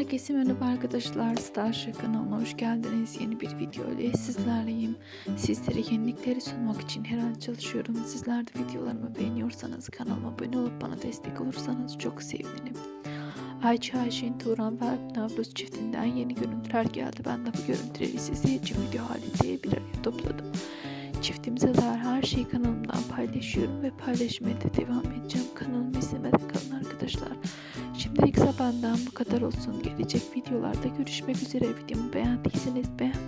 Herkese merhaba arkadaşlar. Starship kanalına hoş geldiniz. Yeni bir video ile sizlerleyim. Sizlere yenilikleri sunmak için her an çalışıyorum. Sizler de videolarımı beğeniyorsanız kanalıma abone olup bana destek olursanız çok sevinirim. Ayça Ayşin, Turan ve Alp Navruz çiftinden yeni görüntüler geldi. Ben de bu görüntüleri sizler için video halinde bir araya topladım. Çiftimize dair her şeyi kanalımdan paylaşıyorum ve paylaşmaya da devam edeceğim. Kanalımı izlemede kalın arkadaşlar. Şimdilik benden bu kadar olsun. Gelecek videolarda görüşmek üzere. Videomu beğendiyseniz beğen.